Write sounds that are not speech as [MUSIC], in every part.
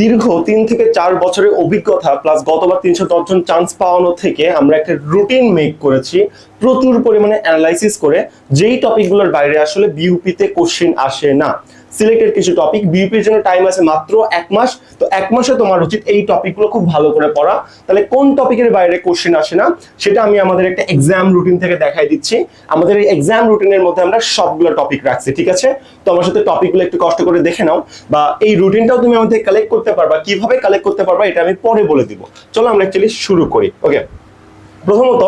দীর্ঘ তিন থেকে চার বছরের অভিজ্ঞতা প্লাস গতবার তিনশো দশজন চান্স পাওয়ানো থেকে আমরা একটা রুটিন মেক করেছি, প্রচুর পরিমাণে অ্যানালাইসিস করে যেই টপিকগুলোর বাইরে আসলে বিউপিতে কোশ্চিন আসে না। সিলেক্টেড কিছু টপিক বিউপির জন্য টাইম আছে মাত্র এক মাস। তো এক মাসে তোমার উচিত এই টপিকগুলো খুব ভালো করে পড়া। তাহলে কোন টপিকের বাইরে কোশ্চেন আসে না, সেটা আমি আমাদের একটা এক্সাম রুটিন থেকে দেখাই দিচ্ছি। আমাদের এই এক্সাম রুটিনের মধ্যে আমরা সবগুলো টপিক রাখছি, ঠিক আছে? তো আমার সাথে টপিকগুলো একটু কষ্ট করে দেখে নাও। বা এই রুটিনটাও তুমি আমাদের কালেক্ট করতে পারবা। কীভাবে কালেক্ট করতে পারবা, এটা আমি পরে বলে দিব। চলো আমরা অ্যাকচুয়ালি শুরু করি ওকে প্রথমত,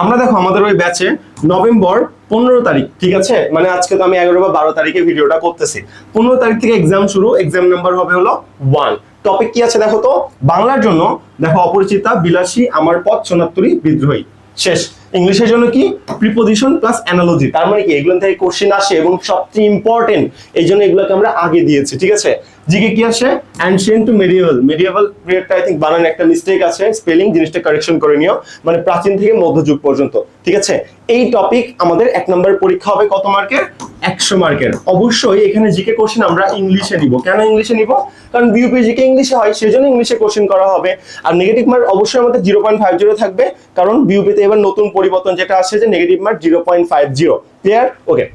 আমরা দেখো আমাদের ওই ব্যাচে নভেম্বর পনেরো তারিখ, ঠিক আছে? মানে আজকে তো আমি এগারো বা বারো তারিখে ভিডিওটা করতেছি। পনেরো তারিখ থেকে এক্সাম শুরু এক্সাম নাম্বার হবে হলো ওয়ান টপিক কি আছে দেখো তো? বাংলার জন্য দেখো অপরিচিতা, বিলাসী, আমার পথ সোনাত্তরী বিদ্রোহী। শেষ। ইংলিশের জন্য কি? প্রিপোজিশন প্লাস অ্যানালজি তার মানে কি? এগুলো থেকে কোশ্চেন আসে এবং সবচেয়ে ইম্পর্টেন্ট এই জন্য এগুলোকে আমরা আগে দিয়েছি, ঠিক আছে? জিকে কি আসে? অ্যানশিয়েন্ট টু মেডিয়েভাল মেডিয়েভাল পিরিয়ডটা আই থিঙ্ক বানান একটা মিস্টেক আছে। স্পেলিং জিনিসটা কারেকশন করে নিও। মানে প্রাচীন থেকে মধ্যযুগ পর্যন্ত। ঠিক আছে? এই টপিক আমাদের এক নম্বর পরীক্ষা হবে কত মার্কের? একশো মার্কের। অবশ্যই এখানে জিকে কোশ্চেন আমরা ইংলিশে নিব। কেন ইংলিশে নিব? কারণ বিউপি জিকে ইংলিশে হয়, সেজন্য ইংলিশে কোশ্চেন করা হবে। আর নেগেটিভ মার্ক অবশ্যই আমাদের জিরো পয়েন্ট ফাইভ জিরো থাকবে। কারণ বিউপিতে এবার নতুন পরিবর্তন যেটা আসছে যে negative mark zero point five zero clear okay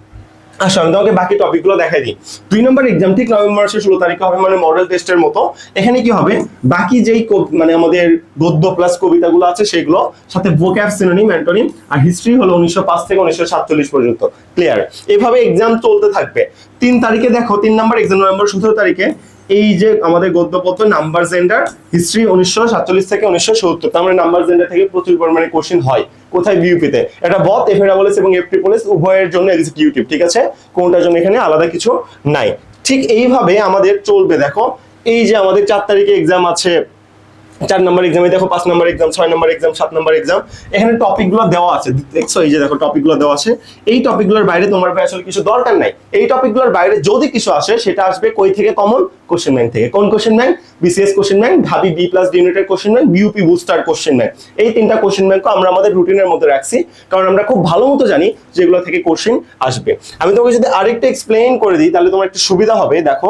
আসো আমি তোমাকে বাকি টপিকগুলো দেখাই দিই। দুই নম্বর এক্সাম ঠিক নভেম্বর মাসের ষোলো তারিখে হবে মানে মডেল টেস্টের মতো। এখানে কি হবে? বাকি যেই মানে আমাদের গদ্য প্লাস কবিতাগুলো আছে, সেগুলো সাথে ভোক্যাব সিনোনিম অ্যান্টোনিম আর হিস্ট্রি হলো উনিশশো পাঁচ থেকে উনিশশো সাতচল্লিশ পর্যন্ত। ক্লিয়ার এভাবে এক্সাম চলতে থাকবে। তিন তারিখে দেখো, তিন নম্বর এক্সাম নভেম্বর সতেরো তারিখে এই যে আমাদের গদ্যপত্র নাম্বার জেন্ডার হিস্ট্রি উনিশশো সাতচল্লিশ থেকে উনিশশো সত্তর। তার মানে নাম্বার জেন্ডার থেকে প্রচুর পরিমাণে কোশ্চেন হয় কোথায় বিউপিতে এটা বথ এফেরাবলেস এবং এফট্রিপোলেস উভয়ের জন্য এক্সিকিউটিভ ঠিক আছে? কোনটার জন্য এখানে আলাদা কিছু নাই। ঠিক এইভাবে আমাদের চলবে, দেখো। এই যে আমাদের চার তারিখে এক্সাম আছে চার নম্বর এক্সামে দেখো পাঁচ নম্বর এক্সাম ছয় নম্বর এক্সাম সাত নম্বর এক্সাম এখানে টপিকগুলো দেওয়া আছে। দেখছ, এই যে দেখো টপিকগুলো দেওয়া আছে। এই টপিকগুলোর বাইরে তোমার ভাই আসলে কিছু দরকার নাই। এই টপিকগুলোর বাইরে যদি কিছু আসে, সেটা আসবে কই থেকে? কমন কোশ্চেন ব্যাংক থেকে। কোন question bank BCS question bank Dhabi B plus D ইউনিটের question bank BUP booster question bank এই তিনটা কোশ্চেন ব্যাংকও আমরা আমাদের রুটিনের মধ্যে রাখছি, কারণ আমরা খুব ভালো মতো জানি যেগুলো থেকে কোশ্চেন আসবে। আমি তোমাকে যদি আরেকটা এক্সপ্লেইন করে দিই, তাহলে তোমার একটু সুবিধা হবে। দেখো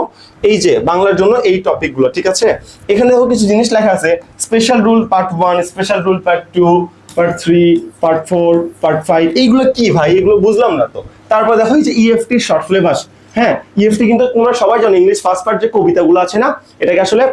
এই যে, বাংলার জন্য এই টপিকগুলো ঠিক আছে? এখানে দেখো কিছু জিনিস লেখা আছে special rule part one special rule part two part three part four part five এইগুলো কি ভাই? এগুলো বুঝলাম না তো। তারপর দেখো এই যে E ইএফটি শর্ট ফ্লেভাস হ্যাঁ? ইএফটি কিন্তু তোমরা সবাই জানো ইংলিশ ফার্স্ট পার্ট যে কবিতাগুলো আছে না, এটাকে আসলে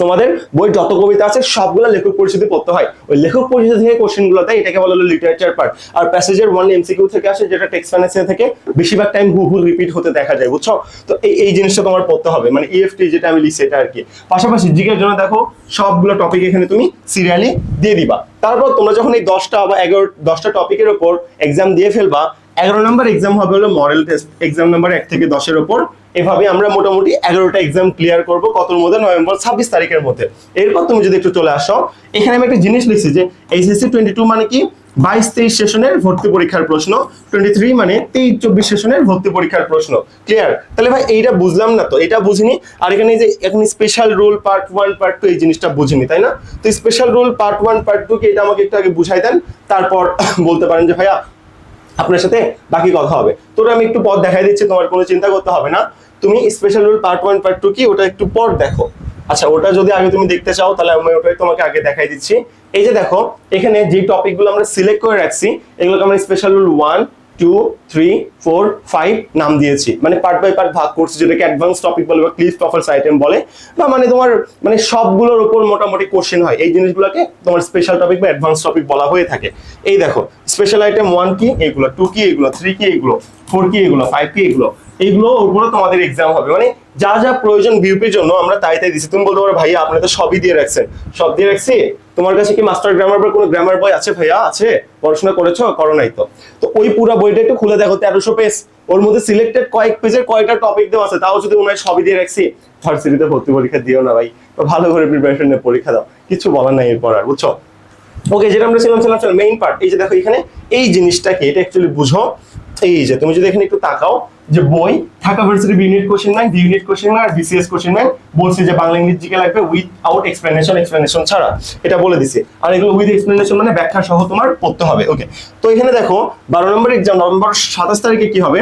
তোমাদের বই যত কবিতা আছে, সবগুলো লেখক পরিচিতি পড়তে হয়। ওই লেখক পরিচিতি থেকে কোশ্চেনগুলো দেয়, এটাকে বলা হলো লিটারেচার পার্ট আর প্যাসেজের ওয়ান এমসিকিউ থেকে আসে, যেটা টেক্সট ফ্যানেসিয়া থেকে বেশিরভাগ টাইম ভুল রিপিট হতে দেখা যায়, বুঝছ? তো এই এই জিনিসটা তোমার পড়তে হবে। মানে ইএফটি যেটা আমি লিখছি, এটা আর কি পাশাপাশি জিকের জন্য দেখো, সবগুলো টপিক এখানে তুমি সিরিয়ালি দিয়ে দিবা। তারপর তোমরা যখন এই দশটা বা এগারো, দশটা টপিকের ওপর এক্সাম দিয়ে ফেলবা এগারো নম্বর এক্সাম হবে হলো মডেল টেস্ট এক্সাম নাম্বার এক থেকে দশের ওপর। এভাবে আমরা মোটামুটি এগারোটা এক্সাম ক্লিয়ার করব কতর মধ্যে? নভেম্বর ছাব্বিশ তারিখের মধ্যে। এরপর তুমি যদি একটু চলে আসো, এখানে আমি একটা জিনিস লিখছি যে এইচএসসি টোয়েন্টি টু মানে কি? বাইশ তেইশ সেশনের ভর্তি পরীক্ষার প্রশ্ন। টোয়েন্টি থ্রি মানে তেইশ চব্বিশ সেশনের ভর্তি পরীক্ষার প্রশ্ন। ক্লিয়ার তাহলে ভাই, এইটা বুঝলাম না তো। এটা বুঝিনি। আর এখানে যে, এখন special rule part one part two এই জিনিসটা বুঝিনি, তাই না? তো special rule part one part two কি? এটা আমাকে একটু আগে বুঝাই দেন। তারপর [COUGHS] বলতে পারেন যে ভাইয়া আপনার সাথে বাকি কথা হবে। তোর আমি একটু পথ দেখাই দিচ্ছি, তোমার কোনো চিন্তা করতে হবে না। তুমি special rule part one part two কি, ওটা একটু পর দেখো। আচ্ছা ওটা যদি আগে তুমি দেখতে চাও, তাহলে আমি ওটাই তোমাকে আগে দেখাই দিচ্ছি। এই যে দেখো, এখানে যে টপিকগুলো আমরা সিলেক্ট করে রাখছি, এগুলোকে আমরা special rule one two three four five নাম দিয়েছি। মানে পার্ট বাই পার্ট ভাগ করছি, যেটাকে অ্যাডভান্স টপিক বলে বা ক্লিফ প্রফার্স আইটেম বলে। বা মানে তোমার মানে সবগুলোর উপর মোটামুটি কোশ্চেন হয়। এই জিনিসগুলোকে তোমার স্পেশাল টপিক বা অ্যাডভান্স টপিক বলা হয়ে থাকে। এই দেখো স্পেশাল আইটেম ওয়ান কি এগুলো টু কি এগুলো থ্রি কি এগুলো ফোর কি এগুলো ফাইভ কি এগুলো এইগুলো উপরে তোমাদের এক্সাম হবে। মানে যা যা প্রয়োজন বিউপির জন্য আমরা তাই তাই দিচ্ছি তুমি বলতে পারো, ভাইয়া, আপনি তো সবই দিয়ে রাখছেন। সব দিয়ে রাখছি? তোমার কাছে কি মাস্টার গ্রামার বা কোনো গ্রামার বই আছে ভাইয়া? আছে? পড়াশোনা করেছ? করো নাই তো। তো ওই পুরো বইটা একটু খুলে দেখো, তেরোশো পেজ ওর মধ্যে সিলেক্টেড কয়েক পেজের কয়েকটা টপিক দেওয়া আছে। তাও যদি হয় সবই দিয়ে রাখছি ভার্সিটিতে ভর্তি পরীক্ষা দিও না ভাই। ভালো করে প্রিপারেশন নিয়ে পরীক্ষা দাও। কিছু বলার নাই এরপর আর, বুঝছ? ওকে যেটা আমরা ছিলাম ছিলাম মেইন পার্ট এই যে দেখো এখানে, এই জিনিসটাকে, এটা অ্যাকচুয়ালি বুঝো। এই যে, তুমি যদি এখানে একটু তাকাও, যে বই, Dhaka varsity unit question bank D unit question bank আর বিসিএস কোশ্চেন ব্যাংক বলছে যে বাংলা ইংরেজি জিকে লাগবে উইথ আউট এক্সপ্লেনেশন এক্সপ্লেনেশন ছাড়া। এটা বলে দিছে। আর এগুলো উইথ এক্সপ্লেনেশন মানে ব্যাখ্যা সহ তোমার পড়তে হবে। ওকে তো এখানে দেখো, বারো নম্বর এক্সাম নভেম্বর সাতাশ তারিখে কি হবে?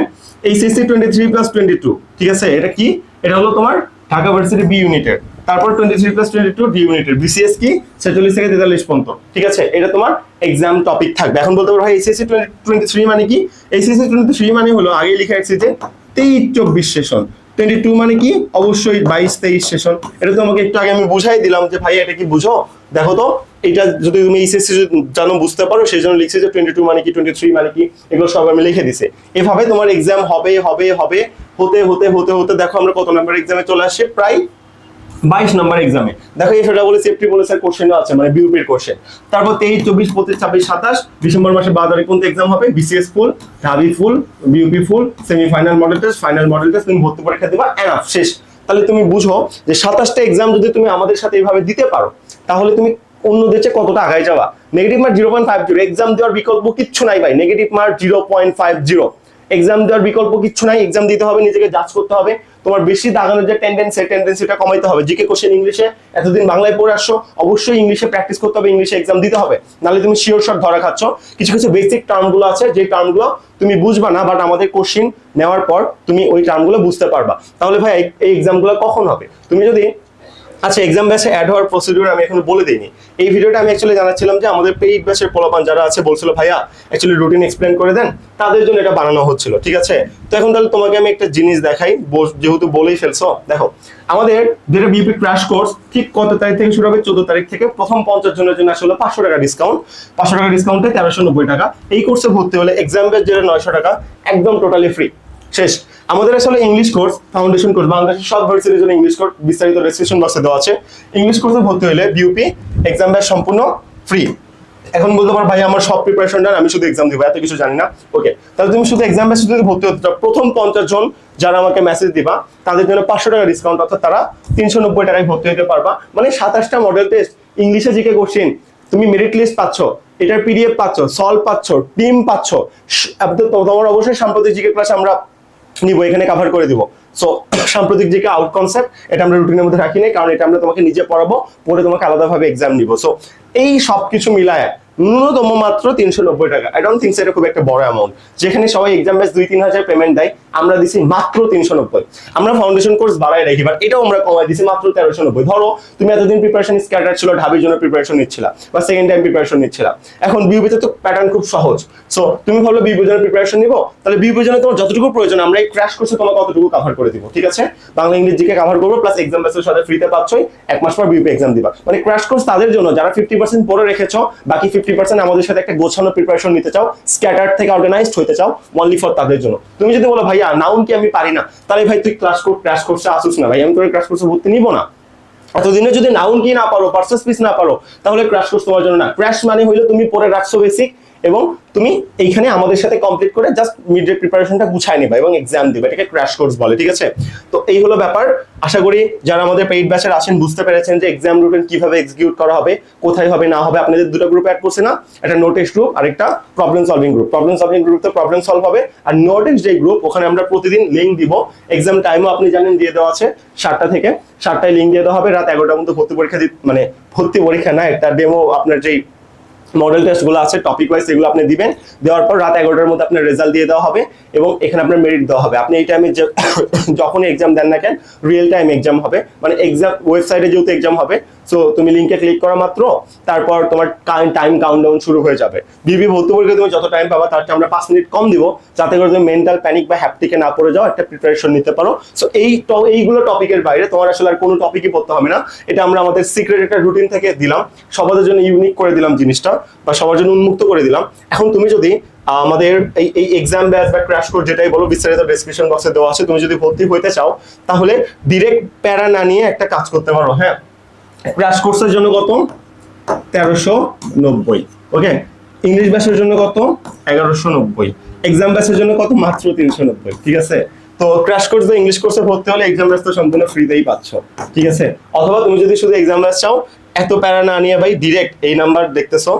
HSC twenty three plus twenty two ঠিক আছে? এটা কি? এটা হলো তোমার ঢাকা ভার্সিটি বি ইউনিটের তারপর twenty three plus twenty two D ইউনিটের বিসিএস কি ছেচল্লিশ থেকে তেতাল্লিশ পর্যন্ত। ঠিক আছে? এটা তোমার এক্সাম টপিক থাকবে। এখন বলতে পারো, ভাই এসএসসি টোয়েন্টি থ্রি মানে কি? এসএসসি টোয়েন্টি থ্রি মানে হলো, আগে লিখে রাখছি যে তেইশ চব্বিশ সেশন টোয়েন্টি টু মানে কি? অবশ্যই বাইশ তেইশ সেশন এটা তোমাকে একটু আগে আমি বুঝাই দিলাম যে, ভাই, এটা কি বুঝো? দেখো তো, এটা যদি তুমি এইচএসসি জানো, বুঝতে পারো, সেই জন্য লিখছে যে টোয়েন্টি টু মানে কি টোয়েন্টি থ্রি মানে কি, এগুলো সব আমি লিখে দিছে। এভাবে তোমার এক্সাম হবে হবে হবে, হতে হতে হতে হতে, দেখো আমরা কত নাম্বার এক্সামে চলে আসছে, প্রায় বাইশ নাম্বার এক্সামে দেখো এফএটা বলে সেফটি পুলিশের কোশ্চেনও আছে মানে বিউপির কোশ্চেন তারপর তেইশ, চব্বিশ, পঁচিশ, ছাব্বিশ, সাতাশ, ডিসেম্বর মাসে বারো তারিখ পর্যন্ত এক্সাম হবে? BCS full Dhabi full BUP full semifinal model test final model test তুমি ভর্তি পরীক্ষা দিবা এনাফ শেষ। তাহলে তুমি বুঝো যে সাতাশটা এক্সাম যদি তুমি আমাদের সাথে এইভাবে দিতে পারো, তাহলে তুমি অন্য দেশে কতটা আগায় যাওয়া negative mark zero point five zero exam দেওয়ার বিকল্প কিচ্ছু নাই ভাই। Negative mark zero point five zero exam দেওয়ার বিকল্প কিচ্ছু নাই এক্সাম দিতে হবে, নিজেকে জাজ করতে হবে। তোমার বেশি দাগানোর যে টেন্ডেন্সি টেন্ডেন্সিটা কমাইতে হবে। জিকে কোশ্চেন ইংলিশে এতদিন বাংলায় পড়ে আসছো, অবশ্যই ইংলিশে প্র্যাকটিস করতে হবে ইংলিশে এক্সাম দিতে হবে। নাহলে তুমি শিওর শট ধরা খাচ্ছ। কিছু কিছু বেসিক টার্মগুলো আছে যে টার্মগুলো তুমি বুঝবা না বাট আমাদের কোশ্চিন নেওয়ার পর তুমি ওই টার্মগুলো বুঝতে পারবা। তাহলে ভাই, এই এক্সামগুলো কখন হবে? তুমি যদি আচ্ছা এক্সাম ব্যাচে অ্যাড হওয়ার প্রসিডিউর আমি এখন বলে দিইনি। এই ভিডিওটা আমি অ্যাকচুয়ালি জানাচ্ছিলাম যে আমাদের পেইড ব্যাচের পোলাপান যারা আছে, বলছিল, ভাইয়া অ্যাকচুয়ালি রুটিন এক্সপ্লেন করে দেন, তাদের জন্য এটা বানানো হচ্ছিল, ঠিক আছে? তো এখন তাহলে তোমাকে আমি একটা জিনিস দেখাই যেহেতু বলেই ফেলছো, দেখো, আমাদের যেটা বিপি ক্র্যাশ কোর্স ঠিক কত তারিখ থেকে শুরু হবে? চোদ্দ তারিখ থেকে। প্রথম পঞ্চাশ জনের জন্য আসলে পাঁচশো টাকা ডিসকাউন্ট পাঁচশো টাকা ডিসকাউন্টে তেরোশো নব্বই টাকা। এই কোর্সে ভর্তি হলে এক্সাম ব্যাচ যেটা নয়শো টাকা, একদম টোটালি ফ্রি শেষ। আমাদের আসলে ইংলিশ কোর্স ফাউন্ডেশন কোর্স বাংলাদেশের সব ভার্সিটির জন্য ইংলিশ কোর্স বিস্তারিত রেজিস্ট্রেশন বক্সে দেওয়া আছে। ইংলিশ কোর্সে ভর্তি হলে বিউপি এক্সাম ব্যাচ সম্পূর্ণ ফ্রি এখন বলতে পারো, ভাই, আমার সব প্রিপারেশন ডান আমি শুধু এক্সাম দিব, এত কিছু জানি না। ওকে তাহলে তুমি শুধু এক্সাম ব্যাচে যদি ভর্তি হতে চাও, প্রথম পঞ্চাশ জন যারা আমাকে মেসেজ দিবা, তাদের জন্য পাঁচশো টাকা ডিসকাউন্ট অর্থাৎ তারা তিনশো নব্বই টাকায় ভর্তি হতে পারবা। মানে সাতাশটা মডেল টেস্ট ইংলিশে জিকে কোশ্চেন তুমি মেরিট লিস্ট পাচ্ছ, এটার পিডিএফ পাচ্ছ সলভ পাচ্ছ টিম পাচ্ছ তোমার অবশ্যই সাম্প্রতিক জিকে ক্লাস আমরা নিব, এখানে কভার করে দিব। সো সাম্প্রতিক যে আউট কনসেপ্ট এটা আমরা রুটিনের মধ্যে রাখি নাই, কারণ এটা আমরা তোমাকে নিজে পড়াবো পরে তোমাকে আলাদাভাবে এক্সাম নিব। সো এই সব কিছু মিলায় ন্যূনতম মাত্র তিনশো নব্বই টাকা। আই ডোন্ট থিঙ্ক এটা খুব একটা বড় অ্যামাউন্ট যেখানে সবাই এক্সাম ব্যাচ দুই তিন হাজার পেমেন্ট দেয়, আমরা দিছি মাত্র তিনশো নব্বই। আমরা ফাউন্ডেশন কোর্স বাড়াই রাখি বাট এটাও আমরা কমাই দিছি মাত্র তেরোশো নব্বই। ধরো, তুমি এতদিন প্রিপারেশন স্ক্যাটার ছিল, ঢাবির জন্য প্রিপারেশন নিচ্ছিলা, বা সেকেন্ড টাইম প্রিপারেশন নিচ্ছিলা। এখন বিউবিতে তো প্যাটার্ন খুব সহজ। সো তুমি ভাবলো বিউবির জন্য প্রিপারেশন নিবো? তাহলে বিউবির জন্য তোমার যতটুকু প্রয়োজন, আমরা এই ক্র্যাশ কোর্সে তোমাকে অতটুকু কভার করে দিব, ঠিক আছে? বাংলা ইংলিশ জিকে কভার করব প্লাস এক্সাম ব্যাচের সাথে ফ্রিতে পাচ্ছই, এক মাস পর বিউপি এক্সাম দিবা। মানে ক্র্যাশ কোর্স তাদের জন্য, যারা ফিফটি পার্সেন্ট পরে রেখেছো, বাকি ফিফটি পার্সেন্ট আমাদের সাথে একটা গোছানো প্রিপারেশন নিতে চাও স্ক্যাটার থেকে অর্গানাইজড হতে চাও অনলি ফর তাদের জন্য। তুমি যদি বলো, ভাইয়া নাউন কি আমি পারি না? তাহলে ভাই, তুই ক্লাস ক্র্যাশ কোর্সে আসুস না। ভাই, আমি তোর ক্রাশ কোর্সে ভর্তি নিবো না। এতদিনে যদি নাউন কি না পারো পার্সেস পিস না পারো, তাহলে ক্রাশ কোর্স তোমার জন্য না। ক্র্যাশ মানে হইল তুমি পরে রাখছো বেসিক এবং তুমি এইখানে আমাদের সাথে কমপ্লিট করে জাস্ট মিড প্রিপারেশনটা গুছায় নিবা এবং এক্সাম দিবে, এটাকে ক্র্যাশ কোর্স বলে, ঠিক আছে? তো এই হলো ব্যাপার। আশা করি যারা আমাদের পেইড ব্যাচের আছেন বুঝতে পেরেছেন যে এক্সাম রুটিন কীভাবে এক্সিকিউট করা হবে, কোথায় হবে, না হবে, আপনাদের দুটো গ্রুপ অ্যাড করছে না, একটা নোটেক্স গ্রুপ আর একটা problem solving group problem solving গ্রুপে প্রবলেম সলভ হবে, আর নোটেক্স যে গ্রুপ ওখানে আমরা প্রতিদিন লিঙ্ক দিব। এক্সাম টাইমও আপনি জানেন দিয়ে দেওয়া আছে সাতটা থেকে। সাতটায় লিঙ্ক দিয়ে দেওয়া হবে, রাত এগারোটার মধ্যে ভর্তি পরীক্ষা মানে ভর্তি পরীক্ষা না, একটা ডেমো আপনার যেই মডেল টেস্টগুলো আছে টপিক ওয়াইজ এগুলো আপনি দিবেন। দেওয়ার পর রাত এগারোটার মধ্যে আপনার রেজাল্ট দিয়ে দেওয়া হবে এবং এখানে আপনার মেরিট দেওয়া হবে। আপনি এই টাইমে [COUGHS] যখনই এক্সাম দেন না কেন রিয়েল টাইম এক্সাম হবে। মানে এক্সাম ওয়েবসাইটে যেহেতু এক্সাম হবে সো তুমি লিঙ্কে ক্লিক করা মাত্র, তারপর তোমার টাইম কাউন্টডাউন শুরু হয়ে যাবে। বিবি ভর্তি তুমি যত টাইম পাবা, তার আমরা পাঁচ মিনিট কম দিব, যাতে করে তুমি মেন্টাল প্যানিক বা হ্যাপটিকে না পড়ে যাও, একটা প্রিপারেশন নিতে পারো। সো এই এইগুলো টপিকের বাইরে তোমার আসলে আর কোনো টপিকই পড়তে হবে না। এটা আমরা আমাদের সিক্রেট একটা রুটিন থেকে দিলাম। সবার জন্য ইউনিক করে দিলাম জিনিসটা, বা সবার জন্য উন্মুক্ত করে দিলাম। এখন তুমি যদি আমাদের এই এই এক্সাম ব্যাচ বা ক্র্যাশ কোর্স যেটাই বলো, বিস্তারিত ডেসক্রিপশন বক্সে দেওয়া আছে, তুমি যদি ভর্তি হইতে চাও, তাহলে ডিরেক্ট প্যারা না নিয়ে একটা কাজ করতে পারো হ্যাঁ? ক্র্যাশ কোর্সের জন্য কত? তেরোশো নব্বই। ওকে ইংলিশ ব্যাচের জন্য কত? এগারোশো নব্বই। এক্সাম ব্যাচের জন্য কত? মাত্র তিনশো নব্বই। ঠিক আছে? তো ক্র্যাশ কোর্স বা ইংলিশ কোর্সে ভর্তি হলে এক্সাম ব্যাচ তো সম্পূর্ণ ফ্রিতেই পাচ্ছ। ঠিক আছে? অথবা তুমি যদি শুধু এক্সাম ব্যাচ চাও, এত প্যারা না নিয়ে ভাই ডিরেক্ট এই নাম্বার দেখতেছো।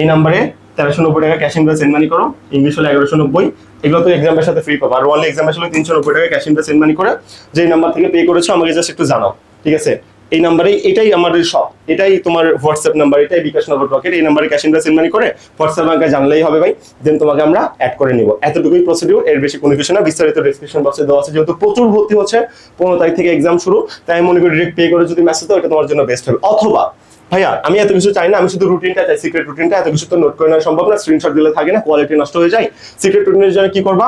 এই নাম্বারে তেরোশো নব্বই টাকা ক্যাশ ইন সেন্ড মানি করো। ইংলিশ হলে এগারোশো নব্বই। এগুলো তো এক্সামের সাথে ফ্রি পাবো। আর ওয়ানলি এক্সাম আসলে তিনশো নব্বই টাকা ক্যাশ ইন সেন্ড মানি করে। যেই নাম্বার থেকে পে করেছ, আমাকে জাস্ট একটু জানাও। ঠিক আছে? এই নাম্বারে এটাই আমাদের সব এটাই তোমার হোয়াটসঅ্যাপ নাম্বার এটাই বিকাশ নগর রকেট এই নাম্বারে ক্যাশ ইনভেস্ট মানি করে হোয়াটসঅ্যাপ ব্যাংকে জানলেই হবে ভাই দেন তোমাকে আমরা অ্যাড করে নিব। এতটুকুই প্রসিডিউর এর বেশি কোনো কিছু না, বিস্তারিত ডিসক্রিপশন বক্সে দেওয়া আছে। যেহেতু প্রচুর ভর্তি হচ্ছে, পনেরো তারিখ থেকে এক্সাম শুরু, তাই আমি মনে করি ডিরেক্ট পে করে যদি মেসেজ দাও, এটা তোমার জন্য বেস্ট হবে। অথবা, ভাইয়া, আমি এত কিছু চাই না, আমি শুধু রুটিনটা চাই সিক্রেট রুটিনটা এত কিছু তো নোট করে নেওয়া সম্ভব না স্ক্রিনশট দিলে থাকে না কোয়ালিটি নষ্ট হয়ে যায়। সিক্রেট রুটিনের জন্য কি করবা?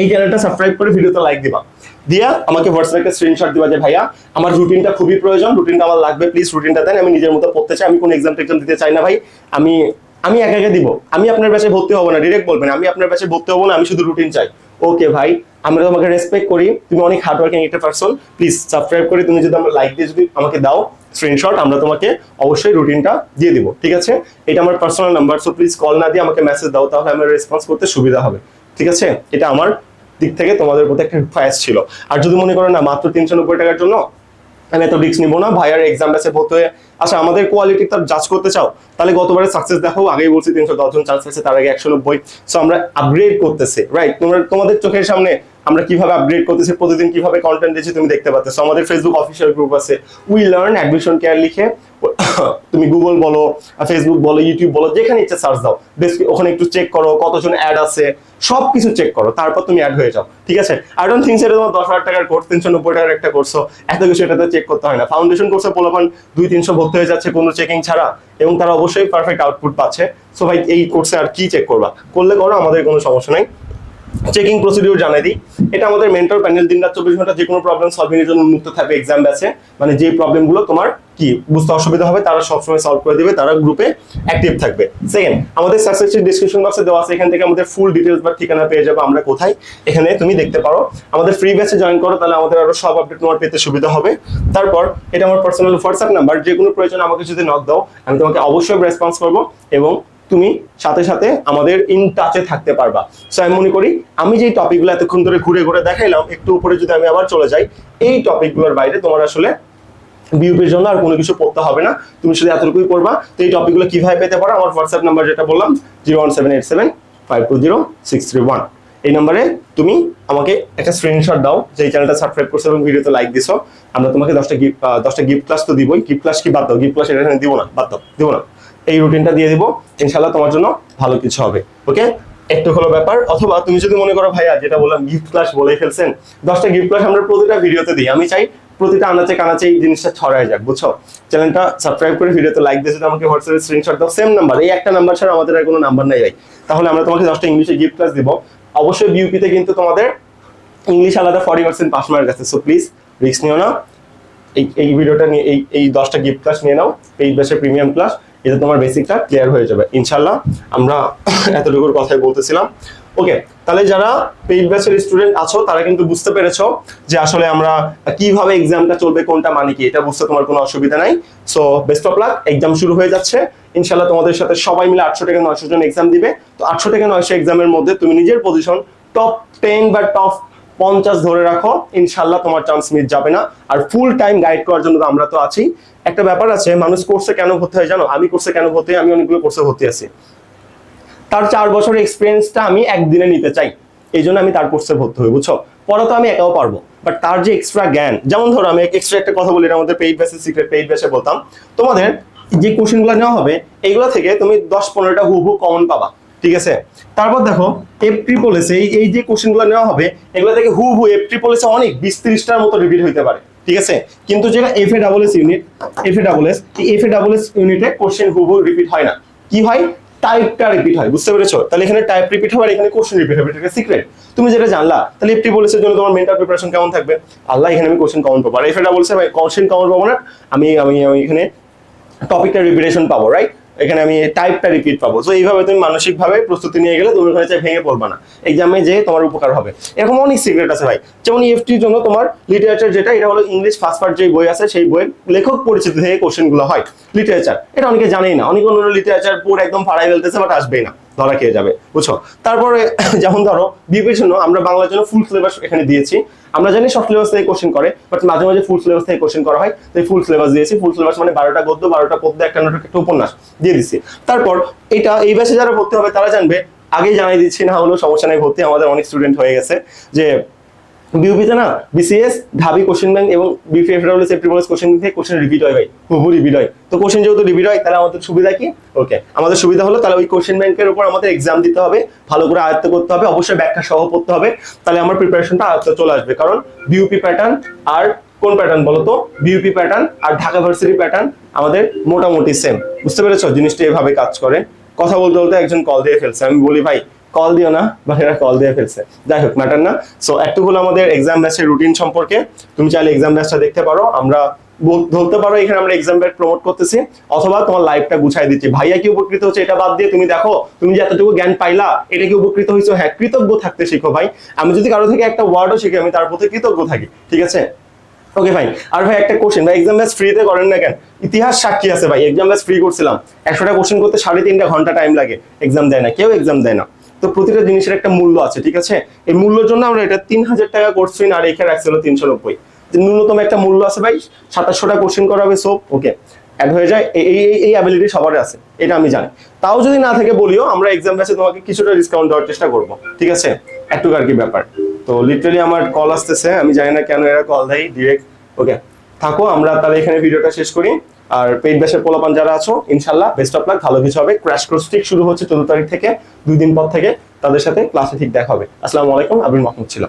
এই চ্যানেলটা সাবস্ক্রাইব করে ভিডিওতে লাইক দিবা। দিয়া আমাকে হোয়াটসঅ্যাপে স্ক্রিনশট দিবা যে, ভাইয়া, আমার রুটিনটা খুবই প্রয়োজন রুটিনটা আমার লাগবে প্লিজ রুটিনটা দেন, আমি নিজের মতো পড়তে চাই, আমি কোনো এক্সাম টেক্সাম দিতে চাই না, ভাই। আমি আমি একা একা দিব। আমি আপনার ব্যাচে ভর্তি হব না ডিরেক্ট বলবেন, আমি আপনার ব্যাচে ভর্তি হব না, আমি শুধু রুটিন চাই। ওকে ভাই, আমরা তোমাকে রেসপেক্ট করি, তুমি অনেক হার্ড ওয়ার্কিং একটা পারসন প্লিজ সাবস্ক্রাইব করে, তুমি যদি আমার লাইক দিয়ে যদি আমাকে দাও স্ক্রিনশট আমরা তোমাকে অবশ্যই রুটিনটা দিয়ে দিব, ঠিক আছে? এটা আমার personal number so please call না দিয়ে আমাকে মেসেজ দাও, তাহলে আমার রেসপন্স করতে সুবিধা হবে। ঠিক আছে? এটা আমার দিক থেকে তোমাদের প্রতি একটা রিকোয়েস্ট ছিল। আর যদি মনে করো না, মাত্র তিনশো নব্বই টাকার জন্য আমি এত রিক্স নিবো না, ভাইয়ার এক্সাম ব্যাচে ভর্তি হয়ে আচ্ছা আমাদের কোয়ালিটি তার জাজ করতে চাও, তাহলে গতবারে সাকসেস দেখো, আগেই বলছি তিনশো দশজন চান্স আছে, তার আগে একশো নব্বই। সো আমরা আপগ্রেড করতেছি রাইট তোমরা তোমাদের চোখের সামনে আমরা কীভাবে আপগ্রেড করতেছি, প্রতিদিন কীভাবে কন্টেন্ট দিচ্ছি তুমি দেখতে পাচ্ছ আমাদের ফেসবুক অফিসিয়াল গ্রুপ আছে। উই লার্ন অ্যাডমিশন কেয়ার লিখে, [COUGHS] তুমি গুগল বলো ফেসবুক বলো ইউটিউব বলো, যেখানে ইচ্ছে সার্চ দাও। ওখানে একটু চেক করো, কতজন অ্যাড আছে সব কিছু চেক করো, তারপর তুমি অ্যাড হয়ে যাও। ঠিক আছে? আই ডোন্ট থিঙ্ক সেটা তোমার দশ হাজার টাকার কোর্স তিনশো নব্বই টাকার একটা করছ এত কিছু এটাতে চেক করতে হয় না। ফাউন্ডেশন কোর্সে পোলাপান দুই, তিনশো ভর্তি হয়ে যাচ্ছে কোনো চেকিং ছাড়া, এবং তারা অবশ্যই পারফেক্ট আউটপুট পাচ্ছে। সো ভাই, এই কোর্সে আর কি চেক করবা? করলে করো, আমাদের কোনো সমস্যা নাই। চেকিং প্রসিডিউর জানাই দিই। এটা আমাদের মেন্টর প্যানেল দিন রাত চব্বিশ ঘণ্টা যে কোনো প্রবলেম সলভিং এর জন্য মুক্ত থাকবে এক্সাম ব্যাচে মানে যে প্রবলেমগুলো তোমার কি বুঝতে অসুবিধা হবে, তারা সবসময় সলভ করে দিবে, তারা গ্রুপে অ্যাক্টিভ থাকবে। সেকেন্ড আমাদের সাকসেসফুল ডিসক্রিপশন বক্সে দেওয়া আছে, এখান থেকে আমাদের ফুল ডিটেলস বা ঠিকানা পেয়ে যাব আমরা কোথায়। এখানে তুমি দেখতে পারো। আমাদের ফ্রি ব্যাচে জয়েন করো, তাহলে আমাদের আরও সব আপডেট তোমার পেতে সুবিধা হবে। তারপর, এটা আমার পার্সোনাল হোয়াটসঅ্যাপ নাম্বার যে কোনো প্রয়োজন আমাকে যদি নক দাও, আমি তোমাকে অবশ্যই রেসপন্স করব এবং তুমি সাথে সাথে আমাদের ইন টাচে থাকতে পারবা। সো আমি মনে করি, আমি যেই টপিকগুলো এতক্ষণ ধরে ঘুরে ঘুরে দেখাইলাম, একটু উপরে যদি আমি আবার চলে যাই, এই টপিকগুলোর বাইরে তোমার আসলে বিউপির জন্য আর কোনো কিছু পড়তে হবে না। তুমি শুধু এতটুকুই করবা তো এই টপিকগুলো কীভাবে পেতে পারো। আমার হোয়াটসঅ্যাপ নাম্বার যেটা বললাম zero one seven eight seven five two zero six three one এই নাম্বারে তুমি আমাকে একটা স্ক্রিনশট দাও যে এই চ্যানেলটা সাবস্ক্রাইব করছ এবং ভিডিওতে লাইক দিছো। আমরা তোমাকে দশটা গিফট দশটা গিফট ক্লাস তো দিবই। গিফট ক্লাস কি বাদ দাও? গিফট ক্লাস এটা দিব না, বাদ দাও, দিব না। এই রুটিনটা দিয়ে দিব। ইনশাল্লাহ তোমার জন্য ভালো কিছু হবে। ওকে একটু হলো ব্যাপার। অথবা তুমি যদি মনে করো, ভাইয়া, যেটা বললাম গিফট ক্লাস বলে ফেলছেন। দশটা গিফট ক্লাস আমরা প্রতিটা ভিডিওতে দিই। আমি চাই প্রতিটা আনাচে কানাচে এই জিনিসটা ছড়ায় যাক, বুঝছ? চ্যানেলটা সাবস্ক্রাইব করে ভিডিওতে লাইক দিয়ে আমাকে হোয়াটসঅ্যাপে স্ক্রিনশট দাও সেম নাম্বার এই একটা নাম্বার ছাড়া আমাদের আর কোনো নাম্বার নাই ভাই। তাহলে আমরা তোমাকে দশটা ইংলিশে গিফট ক্লাস দিব। অবশ্যই বিউপিতে কিন্তু তোমাদের ইংলিশ আলাদা ফর্টি পার্সেন্ট পাস মার্ক আছে। সো প্লিজ রিস্ক নিও না। এই এই ভিডিওটা নিয়ে, এই এই দশটা গিফট ক্লাস নিয়ে নাও। এই ব্যাচের প্রিমিয়াম ক্লাস এতে তোমার বেসিকটা ক্লিয়ার হয়ে যাবে। ইনশাল্লাহ আমরা এতটুকুর কথাই বলতেছিলাম। ওকে তাহলে যারা পেইড ব্যাচের স্টুডেন্ট আছো, তারা কিন্তু বুঝতে পেরেছ যে আসলে আমরা কীভাবে এক্সামটা চলবে, কোনটা মানে কি, এটা বুঝতে তোমার কোনো অসুবিধা নাই। So best of luck exam শুরু হয়ে যাচ্ছে। ইনশাল্লাহ তোমাদের সাথে সবাই মিলে আটশো থেকে নয়শো জন এক্সাম দিবে। তো আটশো থেকে নয়শো এক্সামের মধ্যে তুমি নিজের পজিশন টপ টেন বা টপ পঞ্চাশ ধরে রাখো ইনশাল্লাহ তোমার চান্স মিস যাবে না। আর ফুল টাইম গাইড করার জন্য আমরা তো আছি। একটা ব্যাপার আছে, মানুষ কোর্সে কেন ভর্তি হয় জানো? আমি কোর্সে কেন ভর্তি? আমি অনেকগুলো কোর্সে ভর্তি আছি। তার চার বছরের এক্সপিরিয়েন্সটা আমি একদিনে নিতে চাই। এই জন্য আমি তার কোর্সে ভর্তি হই, বুঝছ? পড়া তো আমি একাও পারব। বাট তার যে এক্সট্রা জ্ঞান, যেমন ধরো আমি এক্সট্রা একটা কথা বলি আমাদের পেইড বেসে সিক্রেট পেইড বেসে বলতাম। তোমাদের যে কোশ্চেনগুলো নেওয়া হবে, এগুলো থেকে তুমি দশ পনেরোটা হু হু কমন পাবা। ঠিক আছে? তারপর দেখো এফ ট্রিপলেসে এই এই যে কোশ্চেনগুলো নেওয়া হবে, এগুলো থেকে হুবহু এফ ট্রিপলেসে অনেক বিশ ত্রিশটার মতো রিপিট হইতে পারে, ঠিক আছে? কিন্তু যেটা F A double S unit F A double S F A double S ইউনিটে কোশ্চেন হুবহু রিপিট হয় না। কি হয়? টাইপটা রিপিট হয়, বুঝতে পেরেছ? তাহলে এখানে টাইপ রিপিট হবে আর এখানে কোশ্চেন রিপিট হবে, এটা সিক্রেট তুমি যেটা জানলা, তাহলে এফটি বলেছে জন্য তোমার মেন্টাল প্রিপারেশন কেমন থাকবে? আল্লাহ, এখানে আমি কোশ্চেন কমন পাবো। আর এফ এটা বলছে ভাই কোশ্চেন কমন পাবো না, আমি আমি আমি এখানে টপিকটা রিপিটেশন পাবো রাইট এখানে আমি টাইপটা রিপিট পাবো। তো এইভাবে তুমি মানসিকভাবে প্রস্তুতি নিয়ে গেলে তুমি ওখানে ভেঙে পড়বা না। এক্সামে যে তোমার উপকার হবে। এরকম অনেক সিক্রেট আছে ভাই। যেমন ইএফটির জন্য তোমার লিটারেচার যেটা, এটা হলো ইংলিশ ফার্স্ট পার্ট যে বই আছে, সেই বইয়ের লেখক পরিচিত থেকে কোশ্চেনগুলো হয়। লিটারেচার এটা অনেকে জানেই না। অনেক অন্য লিটারেচার পুরো একদম ফাড়াই ফেলতেছে বাট আসবেই না। ধরা খেয়ে যাবে, বুঝছ? তারপরে [COUGHS] যেমন ধরো বিপির জন্য আমরা বাংলার জন্য ফুল সিলেবাস এখানে দিয়েছি। আমরা জানি শর্ট সিলেবাস থেকে কোশ্চেন করে বাট মাঝে মাঝে ফুল সিলেবাস থেকে কোশ্চেন করা হয় তাই ফুল সিলেবাস দিয়েছি। ফুল সিলেবাস মানে বারোটা গদ্য, বারোটা পদ্য একটা নাটক একটা উপন্যাস দিয়ে দিচ্ছি তারপর এটা, এই ব্যাচে যারা ভর্তি হবে, তারা জানবে, আগেই জানাই দিচ্ছি, না হলেও সমস্যা নেই, ভর্তি আমাদের অনেক স্টুডেন্ট হয়ে গেছে, যে বিউপিতে না বিসিএস ঢাবি কোশ্চেন ব্যাংক এবং বিপিএফডব্লিউ সেফটি বলেজ কোশ্চেন থেকে কোশ্চেন রিপিট হয় ভাই হুবু রিপিট হয়। তো কোশ্চেন যেহেতু রিপিট হয়, তাহলে আমাদের সুবিধা কি? ওকে আমাদের সুবিধা হলো তাহলে ওই কোশ্চেন ব্যাংকের উপর আমাদের এক্সাম দিতে হবে, ভালো করে আয়ত্ত করতে হবে, অবশ্যই ব্যাখ্যা সহ পড়তে হবে, তাহলে আমার প্রিপারেশনটা আয়ত্ত চলে আসবে। কারণ বিউপি প্যাটার্ন আর কোন প্যাটার্ন বলো তো? বিউপি প্যাটার্ন আর ঢাকা ভার্সিটি প্যাটার্ন আমাদের মোটামুটি সেম বুঝতে পেরেছ? জিনিসটা এভাবে কাজ করে। কথা বলতে বলতে একজন কল দিয়ে ফেলছে। আমি বলি, ভাই কল দিও না বা এরা কল দিয়ে ফেলছে। যাই হোক ম্যাটার না। সো একটু হলো আমাদের এক্সাম ব্যাচের রুটিন সম্পর্কে। তুমি চাইলে এক্সাম ব্যাচটা দেখতে পারো। আমরা ধরতে পারো, এখানে আমরা এক্সাম ব্যাচ প্রমোট করতেছি। অথবা তোমার লাইফটা গুছাই দিচ্ছি। ভাইয়া কি উপকৃত হচ্ছে এটা বাদ দিয়ে তুমি দেখো, তুমি যে এতটুকু জ্ঞান পাইলা, এটা কি উপকৃত হয়েছো হ্যাঁ কৃতজ্ঞ থাকতে শিখো ভাই। আমি যদি কারও থেকে একটা ওয়ার্ডও শিখি, আমি তার প্রতি কৃতজ্ঞ থাকি, ঠিক আছে? ওকে ভাই আর ভাই, একটা কোশ্চেন ভাই এক্সাম ব্যাচ ফ্রিতে করেন না কেন? ইতিহাস সাক্ষী আছে ভাই এক্সাম ব্যাচ ফ্রি করছিলাম। একশোটা কোশ্চেন করতে সাড়ে তিনটা ঘণ্টা টাইম লাগে। এক্সাম দেয় না, কেউ এক্সাম দেয় না। তো প্রতিটা জিনিসের একটা মূল্য আছে, ঠিক আছে? এই মূল্যের জন্য আমরা এটা তিন হাজার টাকা কোর্স ফি আর এখানে রাখছিল তিনশো নব্বই। ন্যূনতম একটা মূল্য আছে ভাই, সাতাশশোটা কোশ্চেন করা হবে সো ওকে অ্যাড হয়ে যায়, এই এই এই অ্যাবিলিটি সবার আছে, এটা আমি জানি। তাও যদি না থাকে বলিও, আমরা এক্সাম ব্যাচে তোমাকে কিছুটা ডিসকাউন্ট দেওয়ার চেষ্টা করব, ঠিক আছে? একটু আর কি ব্যাপার? তো লিটারালি আমার কল আসতেছে, আমি জানি না কেন এরা কল দেয় ডিরেক্ট ওকে থাকো, আমরা তাহলে এখানে ভিডিওটা শেষ করি। আর পেইড ব্যাচের পোলাপান যারা আছো, ইনশাল্লাহ বেস্ট অফ লাক ভালো কিছু হবে। ক্র্যাশ ক্রস ঠিক শুরু হচ্ছে চোদ্দ তারিখ থেকে, দুই দিন পর থেকে তাদের সাথে ক্লাসে ঠিক দেখা হবে। আসসালামু আলাইকুম, আবির মাহমুদ ছিল